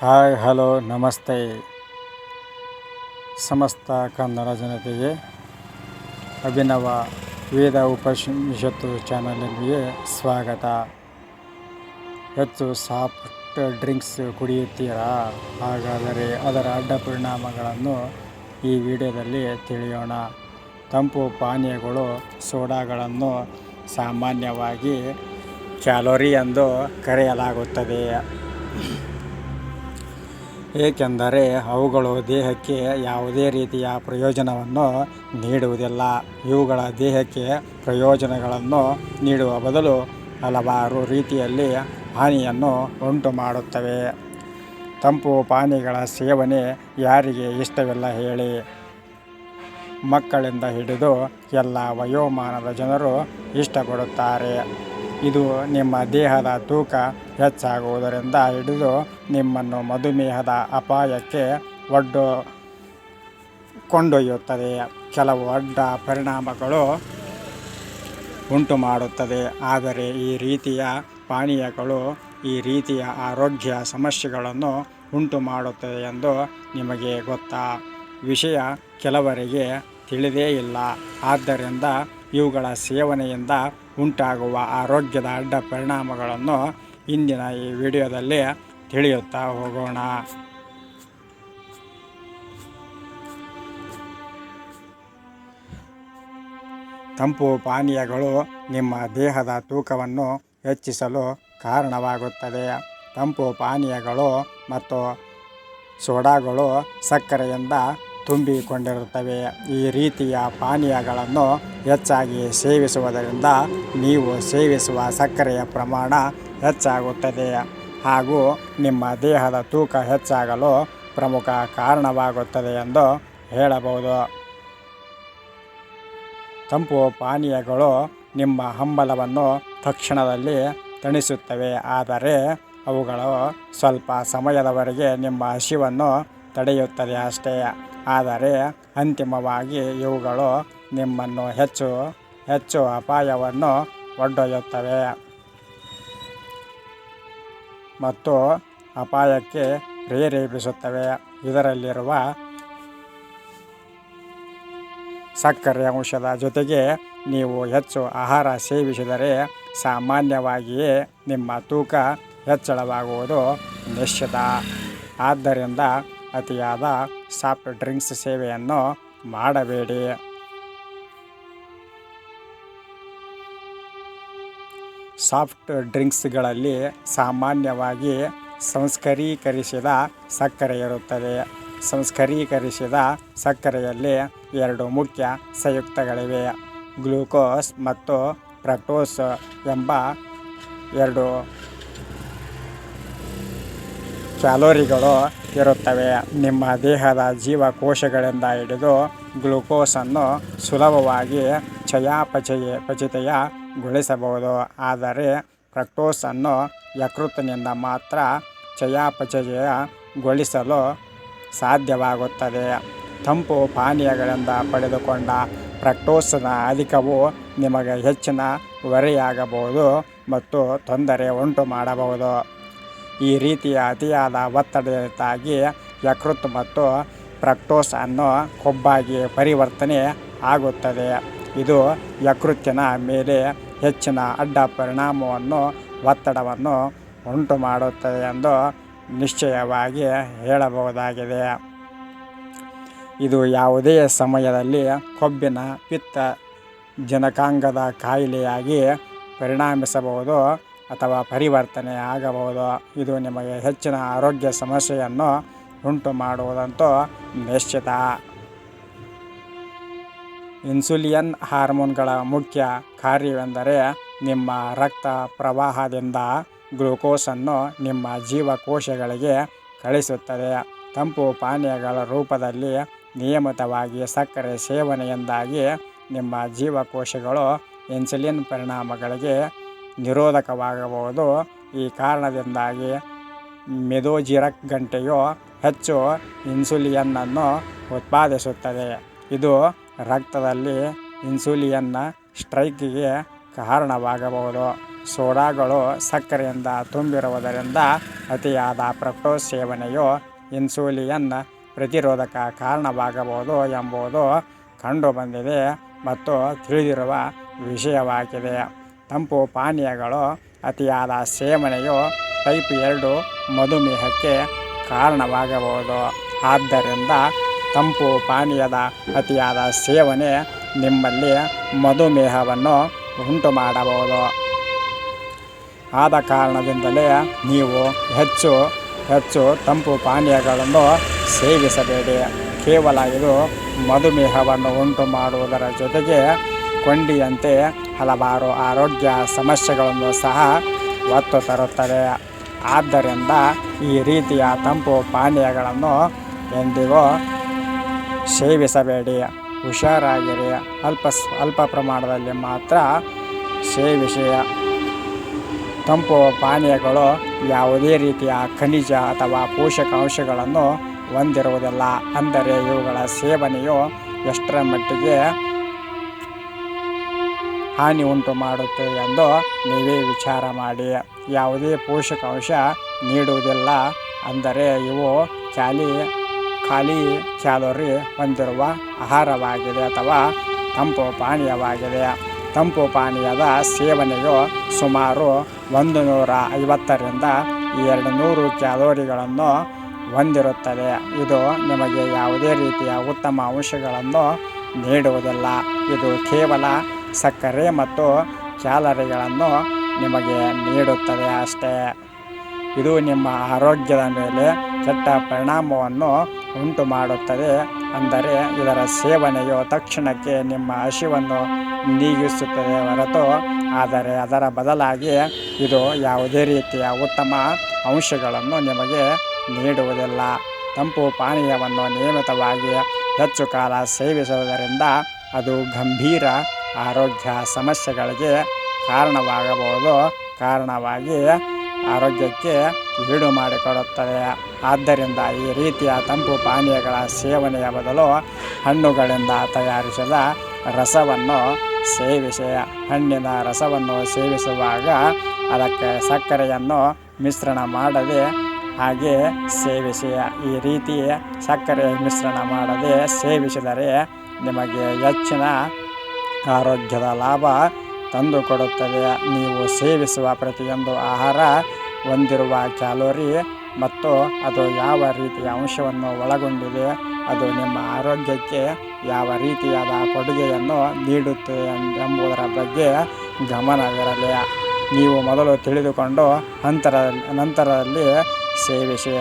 Hi, hello, ನಮಸ್ತೆ. ಸಮಸ್ತ ಕನ್ನಡ ಜನತೆಗೆ ಅಭಿನವ ವೇದ ಉಪನಿಷತ್ತು ಚಾನಲ್ಗೆ ಸ್ವಾಗತ. ಹೆಚ್ಚು ಸಾಫ್ಟ್ ಡ್ರಿಂಕ್ಸ್ ಕುಡಿಯುತ್ತೀರಾ? ಹಾಗಾದರೆ ಅದರ ಅಡ್ಡ ಪರಿಣಾಮಗಳನ್ನು ಈ ವಿಡಿಯೋದಲ್ಲಿ ತಿಳಿಯೋಣ. ತಂಪು ಪಾನೀಯಗಳು, ಸೋಡಾಗಳನ್ನು ಸಾಮಾನ್ಯವಾಗಿ ಕ್ಯಾಲೋರಿ ಎಂದು ಕರೆಯಲಾಗುತ್ತದೆ. ಏಕೆಂದರೆ ಅವುಗಳು ದೇಹಕ್ಕೆ ಯಾವುದೇ ರೀತಿಯ ಪ್ರಯೋಜನವನ್ನು ನೀಡುವುದಿಲ್ಲ. ಇವುಗಳ ದೇಹಕ್ಕೆ ಪ್ರಯೋಜನಗಳನ್ನು ನೀಡುವ ಬದಲು ಹಲವಾರು ರೀತಿಯಲ್ಲಿ ಹಾನಿಯನ್ನು ಉಂಟು ಮಾಡುತ್ತವೆ ತಂಪು ಪಾನೀಯಗಳ ಸೇವನೆ ಯಾರಿಗೆ ಇಷ್ಟವಿಲ್ಲ ಹೇಳಿ. ಮಕ್ಕಳಿಂದ ಹಿಡಿದು ಎಲ್ಲ ವಯೋಮಾನದ ಜನರು ಇಷ್ಟಪಡುತ್ತಾರೆ. ಇದು ನಿಮ್ಮ ದೇಹದ ತೂಕ ಹೆಚ್ಚಾಗುವುದರಿಂದ ಹಿಡಿದು ನಿಮ್ಮನ್ನು ಮಧುಮೇಹದ ಅಪಾಯಕ್ಕೆ ಒಡ್ಡು ಕೊಂಡೊಯ್ಯುತ್ತದೆ. ಕೆಲವು ಅಡ್ಡ ಪರಿಣಾಮಗಳು ಉಂಟು ಮಾಡುತ್ತದೆ. ಆದರೆ ಈ ರೀತಿಯ ಪಾನೀಯಗಳು, ಈ ರೀತಿಯ ಆರೋಗ್ಯ ಸಮಸ್ಯೆಗಳನ್ನು ಉಂಟು ಮಾಡುತ್ತದೆ ಎಂದು ನಿಮಗೆ ಗೊತ್ತಾ? ವಿಷಯ ಕೆಲವರಿಗೆ ತಿಳಿದೇ ಇಲ್ಲ. ಆದ್ದರಿಂದ ಇವುಗಳ ಸೇವನೆಯಿಂದ ಉಂಟಾಗುವ ಆರೋಗ್ಯದ ಅಡ್ಡ ಪರಿಣಾಮಗಳನ್ನು ಇಂದಿನ ಈ ವಿಡಿಯೋದಲ್ಲಿ ತಿಳಿಯುತ್ತಾ ಹೋಗೋಣ. ತಂಪು ಪಾನೀಯಗಳು ನಿಮ್ಮ ದೇಹದ ತೂಕವನ್ನು ಹೆಚ್ಚಿಸಲು ಕಾರಣವಾಗುತ್ತದೆ. ತಂಪು ಪಾನೀಯಗಳು ಮತ್ತು ಸೋಡಾಗಳು ಸಕ್ಕರೆಯಿಂದ ತುಂಬಿಕೊಂಡಿರುತ್ತವೆ. ಈ ರೀತಿಯ ಪಾನೀಯಗಳನ್ನು ಹೆಚ್ಚಾಗಿ ಸೇವಿಸುವುದರಿಂದ ನೀವು ಸೇವಿಸುವ ಸಕ್ಕರೆಯ ಪ್ರಮಾಣ ಹೆಚ್ಚಾಗುತ್ತದೆ ಹಾಗೂ ನಿಮ್ಮ ದೇಹದ ತೂಕ ಹೆಚ್ಚಾಗಲು ಪ್ರಮುಖ ಕಾರಣವಾಗುತ್ತದೆ ಎಂದು ಹೇಳಬಹುದು. ತಂಪು ಪಾನೀಯಗಳು ನಿಮ್ಮ ಹಂಬಲವನ್ನು ತಕ್ಷಣದಲ್ಲಿ ತಣಿಸುತ್ತವೆ, ಆದರೆ ಅವುಗಳು ಸ್ವಲ್ಪ ಸಮಯದವರೆಗೆ ನಿಮ್ಮ ಹಸಿವನ್ನು ತಡೆಯುತ್ತದೆ ಅಷ್ಟೇ. ಆದರೆ ಅಂತಿಮವಾಗಿ ಇವುಗಳು ನಿಮ್ಮನ್ನು ಹೆಚ್ಚು ಹೆಚ್ಚು ಅಪಾಯವನ್ನು ಒಡ್ಡೊಯ್ಯುತ್ತವೆ. ಮತ್ತು ಅಪಾಯಕ್ಕೆ ಪ್ರೇರೇಪಿಸುತ್ತವೆ. ಇದರಲ್ಲಿರುವ ಸಕ್ಕರೆ ಅಂಶದ ಜೊತೆಗೆ ನೀವು ಹೆಚ್ಚು ಆಹಾರ ಸೇವಿಸಿದರೆ ಸಾಮಾನ್ಯವಾಗಿಯೇ ನಿಮ್ಮ ತೂಕ ಹೆಚ್ಚಳವಾಗುವುದು ನಿಶ್ಚಿತ. ಆದ್ದರಿಂದ ಅತಿಯಾದ ಸಾಫ್ಟ್ ಡ್ರಿಂಕ್ಸ್ ಸೇವೆಯನ್ನು ಮಾಡಬೇಡಿ. ಸಾಫ್ಟ್ ಡ್ರಿಂಕ್ಸ್ಗಳಲ್ಲಿ ಸಾಮಾನ್ಯವಾಗಿ ಸಂಸ್ಕರೀಕರಿಸಿದ ಸಕ್ಕರೆ ಇರುತ್ತದೆ. ಸಂಸ್ಕರೀಕರಿಸಿದ ಸಕ್ಕರೆಯಲ್ಲಿ ಎರಡು ಮುಖ್ಯ ಸಂಯುಕ್ತಗಳಿವೆ. ಗ್ಲೂಕೋಸ್ ಮತ್ತು ಪ್ರಕ್ಟೋಸ್ ಎಂಬ ಎರಡು ಕ್ಯಾಲೋರಿಗಳು ಇರುತ್ತವೆ. ನಿಮ್ಮ ದೇಹದ ಜೀವಕೋಶಗಳಿಂದ ಹಿಡಿದು ಗ್ಲುಕೋಸನ್ನು ಸುಲಭವಾಗಿ ಚಯಾಪಚಯ ಪಚಿತಯಗೊಳಿಸಬಹುದು ಆದರೆ ಫ್ರಕ್ಟೋಸನ್ನು ಯಕೃತ್ತಿನಿಂದ ಮಾತ್ರ ಚಯಾಪಚಯಗೊಳಿಸಲು ಸಾಧ್ಯವಾಗುತ್ತದೆ. ತಂಪು ಪಾನೀಯಗಳಿಂದ ಪಡೆದುಕೊಂಡ ಫ್ರಕ್ಟೋಸ್ನ ಅಧಿಕವು ನಿಮಗೆ ಹೆಚ್ಚಿನ ಹೊರೆಯಾಗಬಹುದು ಮತ್ತು ತೊಂದರೆ ಉಂಟು ಮಾಡಬಹುದು ಈ ರೀತಿಯ ಅತಿಯಾದ ಒತ್ತಡದಿಂದಾಗಿ ಯಕೃತ್ ಮತ್ತು ಪ್ರಕ್ಟೋಸ್ ಅನ್ನೋ ಕೊಬ್ಬಾಗಿ ಪರಿವರ್ತನೆ ಆಗುತ್ತದೆ. ಇದು ಯಕೃತ್ತಿನ ಮೇಲೆ ಹೆಚ್ಚಿನ ಅಡ್ಡ ಪರಿಣಾಮವನ್ನು, ಒತ್ತಡವನ್ನು ಉಂಟು ಮಾಡುತ್ತದೆ ಎಂದು ನಿಶ್ಚಯವಾಗಿ ಹೇಳಬಹುದಾಗಿದೆ. ಇದು ಯಾವುದೇ ಸಮಯದಲ್ಲಿ ಕೊಬ್ಬಿನ ಪಿತ್ತ ಜನಕಾಂಗದ ಕಾಯಿಲೆಯಾಗಿ ಪರಿಣಮಿಸಬಹುದು. ಅಥವಾ ಪರಿವರ್ತನೆ ಆಗಬಹುದು, ಇದು ನಿಮಗೆ ಹೆಚ್ಚಿನ ಆರೋಗ್ಯ ಸಮಸ್ಯೆಯನ್ನು ಉಂಟು ಮಾಡುವುದಂತೂ ನಿಶ್ಚಿತ. ಇನ್ಸುಲಿಯನ್ ಹಾರ್ಮೋನ್ಗಳ ಮುಖ್ಯ ಕಾರ್ಯವೆಂದರೆ ನಿಮ್ಮ ರಕ್ತ ಪ್ರವಾಹದಿಂದ ಗ್ಲುಕೋಸನ್ನು ನಿಮ್ಮ ಜೀವಕೋಶಗಳಿಗೆ ಕಳಿಸುತ್ತದೆ. ತಂಪು ಪಾನೀಯಗಳ ರೂಪದಲ್ಲಿ ನಿಯಮಿತವಾಗಿ ಸಕ್ಕರೆ ಸೇವನೆಯಿಂದಾಗಿ ನಿಮ್ಮ ಜೀವಕೋಶಗಳು ಇನ್ಸುಲಿನ್ ಪರಿಣಾಮಗಳಿಗೆ ನಿರೋಧಕವಾಗಬಹುದು. ಈ ಕಾರಣದಿಂದಾಗಿ ಮೆದೋಜಿರಕ್ ಗಂಟೆಯು ಹೆಚ್ಚು ಇನ್ಸುಲಿಯನ್ನನ್ನು ಉತ್ಪಾದಿಸುತ್ತದೆ. ಇದು ರಕ್ತದಲ್ಲಿ ಇನ್ಸುಲಿಯನ್ನ ಸ್ಟ್ರೈಕಿಗೆ ಕಾರಣವಾಗಬಹುದು. ಸೋಡಾಗಳು ಸಕ್ಕರೆಯಿಂದ ತುಂಬಿರುವುದರಿಂದ ಅತಿಯಾದ ಪ್ರಕ್ಟೋಸ್ ಸೇವನೆಯು ಇನ್ಸುಲಿಯನ್ ಪ್ರತಿರೋಧಕ ಕಾರಣವಾಗಬಹುದು ಎಂಬುದು ಕಂಡುಬಂದಿದೆ ಮತ್ತು ತಿಳಿದಿರುವ ವಿಷಯವಾಗಿದೆ. ತಂಪು ಪಾನೀಯಗಳು ಅತಿಯಾದ ಸೇವನೆಯು ಟೈಪ್ ಎರಡು ಮಧುಮೇಹಕ್ಕೆ ಕಾರಣವಾಗಬಹುದು. ಆದ್ದರಿಂದ ತಂಪು ಪಾನೀಯದ ಅತಿಯಾದ ಸೇವನೆ ನಿಮ್ಮಲ್ಲಿ ಮಧುಮೇಹವನ್ನು ಉಂಟು ಮಾಡಬಹುದು ಆದ ಕಾರಣದಿಂದಲೇ ನೀವು ಹೆಚ್ಚು ಹೆಚ್ಚು ತಂಪು ಪಾನೀಯಗಳನ್ನು ಸೇವಿಸಬೇಡಿ. ಕೇವಲ ಇದು ಮಧುಮೇಹವನ್ನು ಉಂಟು ಮಾಡುವುದರ ಜೊತೆಗೆ ಕೊಂಡಿಯಂತೆ ಹಲವಾರು ಆರೋಗ್ಯ ಸಮಸ್ಯೆಗಳನ್ನು ಸಹ ಒತ್ತು ತರುತ್ತದೆ. ಆದ್ದರಿಂದ ಈ ರೀತಿಯ ತಂಪು ಪಾನೀಯಗಳನ್ನು ಎಂದಿಗೂ ಸೇವಿಸಬೇಡಿ. ಹುಷಾರಾಗಿರಿ. ಅಲ್ಪ ಅಲ್ಪ ಪ್ರಮಾಣದಲ್ಲಿ ಮಾತ್ರ ಸೇವಿಸಿ. ತಂಪು ಪಾನೀಯಗಳು ಯಾವುದೇ ರೀತಿಯ ಖನಿಜ ಅಥವಾ ಪೋಷಕಾಂಶಗಳನ್ನು ಹೊಂದಿರುವುದಿಲ್ಲ. ಅಂದರೆ ಇವುಗಳ ಸೇವನೆಯು ಎಷ್ಟರ ಮಟ್ಟಿಗೆ ಹಾನಿ ಉಂಟು ಮಾಡುತ್ತೆ ಎಂದು ನೀವೇ ವಿಚಾರ ಮಾಡಿ. ಯಾವುದೇ ಪೋಷಕಾಂಶ ನೀಡುವುದಿಲ್ಲ. ಅಂದರೆ ಇವು ಖಾಲಿ ಖಾಲಿ ಕ್ಯಾಲೋರಿ ಹೊಂದಿರುವ ಆಹಾರವಾಗಿದೆ ಅಥವಾ ತಂಪು ಪಾನೀಯವಾಗಿದೆ. ತಂಪು ಪಾನೀಯದ ಸೇವನೆಯು ಸುಮಾರು ಒಂದು ನೂರ ಐವತ್ತರಿಂದ ಎರಡು ನೂರು ಕ್ಯಾಲೋರಿಗಳನ್ನು ಹೊಂದಿರುತ್ತದೆ. ಇದು ನಿಮಗೆ ಯಾವುದೇ ರೀತಿಯ ಉತ್ತಮ ಅಂಶಗಳನ್ನು ನೀಡುವುದಿಲ್ಲ. ಇದು ಕೇವಲ ಸಕ್ಕರೆ ಮತ್ತು ಕ್ಯಾಲರಿಗಳನ್ನು ನಿಮಗೆ ನೀಡುತ್ತದೆ ಅಷ್ಟೇ. ಇದು ನಿಮ್ಮ ಆರೋಗ್ಯದ ಮೇಲೆ ಕೆಟ್ಟ ಪರಿಣಾಮವನ್ನು ಉಂಟು ಮಾಡುತ್ತದೆ ಅಂದರೆ ಇದರ ಸೇವನೆಯು ತಕ್ಷಣಕ್ಕೆ ನಿಮ್ಮ ಹಸಿವನ್ನು ನೀಗಿಸುತ್ತದೆ ಹೊರತು, ಆದರೆ ಅದರ ಬದಲಾಗಿ ಇದು ಯಾವುದೇ ರೀತಿಯ ಉತ್ತಮ ಅಂಶಗಳನ್ನು ನಿಮಗೆ ನೀಡುವುದಿಲ್ಲ. ತಂಪು ಪಾನೀಯವನ್ನು ನಿಯಮಿತವಾಗಿ ಹೆಚ್ಚು ಕಾಲ ಸೇವಿಸುವುದರಿಂದ ಅದು ಗಂಭೀರ ಆರೋಗ್ಯ ಸಮಸ್ಯೆಗಳಿಗೆ ಕಾರಣವಾಗಬಹುದು. ಕಾರಣವಾಗಿ ಆರೋಗ್ಯಕ್ಕೆ ಈಡು ಮಾಡಿಕೊಡುತ್ತದೆ. ಆದ್ದರಿಂದ ಈ ರೀತಿಯ ತಂಪು ಪಾನೀಯಗಳ ಸೇವನೆಯ ಬದಲು ಹಣ್ಣುಗಳಿಂದ ತಯಾರಿಸಿದ ರಸವನ್ನು ಸೇವಿಸಿ, ಹಣ್ಣಿನ ರಸವನ್ನು ಸೇವಿಸುವಾಗ ಅದಕ್ಕೆ ಸಕ್ಕರೆಯನ್ನು ಮಿಶ್ರಣ ಮಾಡದೆ ಹಾಗೆ ಸೇವಿಸಿ, ಈ ರೀತಿ ಸಕ್ಕರೆ ಮಿಶ್ರಣ ಮಾಡದೆ ಸೇವಿಸಿದರೆ ನಿಮಗೆ ಹೆಚ್ಚಿನ ಆರೋಗ್ಯದ ಲಾಭ ತಂದುಕೊಡುತ್ತದೆ ನೀವು ಸೇವಿಸುವ ಪ್ರತಿಯೊಂದು ಆಹಾರ ಹೊಂದಿರುವ ಕ್ಯಾಲೋರಿ ಮತ್ತು ಅದು ಯಾವ ರೀತಿಯ ಅಂಶವನ್ನು ಒಳಗೊಂಡಿದೆ, ಅದು ನಿಮ್ಮ ಆರೋಗ್ಯಕ್ಕೆ ಯಾವ ರೀತಿಯಾದ ಕೊಡುಗೆಯನ್ನು ನೀಡುತ್ತೆ ಎಂಬುದರ ಬಗ್ಗೆ ಗಮನವಿರಲಿ. ನೀವು ಮೊದಲು ತಿಳಿದುಕೊಂಡು ನಂತರ ನಂತರದಲ್ಲಿ ಸೇವಿಸಿ.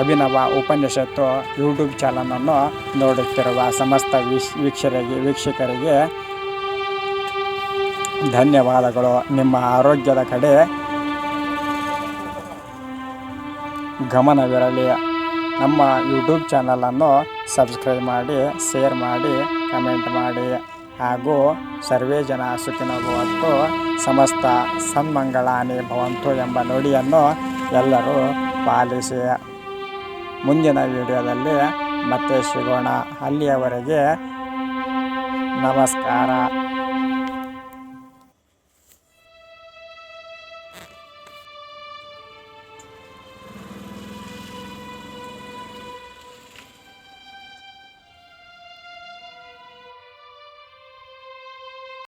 ಅಭಿನವ ಉಪನಿಷತ್ತು ಯೂಟ್ಯೂಬ್ ಚಾನಲನ್ನು ನೋಡುತ್ತಿರುವ ಸಮಸ್ತ ವೀಕ್ಷ, ವೀಕ್ಷರಿಗೆ, ವೀಕ್ಷಕರಿಗೆ ಧನ್ಯವಾದಗಳು. ನಿಮ್ಮ ಆರೋಗ್ಯದ ಕಡೆ ಗಮನವಿರಲಿ. ನಮ್ಮ ಯೂಟ್ಯೂಬ್ ಚಾನಲನ್ನು ಸಬ್ಸ್ಕ್ರೈಬ್ ಮಾಡಿ, ಶೇರ್ ಮಾಡಿ, ಕಮೆಂಟ್ ಮಾಡಿ. ಹಾಗೂ ಸರ್ವೇ ಜನ ಸುಖಿನ ಭವಂತು ಸಮಸ್ತ ಸನ್ಮಂಗಳಾನಿ ಭವಂತು ಎಂಬ ನುಡಿಯನ್ನು ಎಲ್ಲರೂ ಪಾಲಿಸಿ. ಮುಂದಿನ ವಿಡಿಯೋದಲ್ಲಿ ಮತ್ತೆ ಸಿಗೋಣ. ಅಲ್ಲಿಯವರೆಗೆ ನಮಸ್ಕಾರ.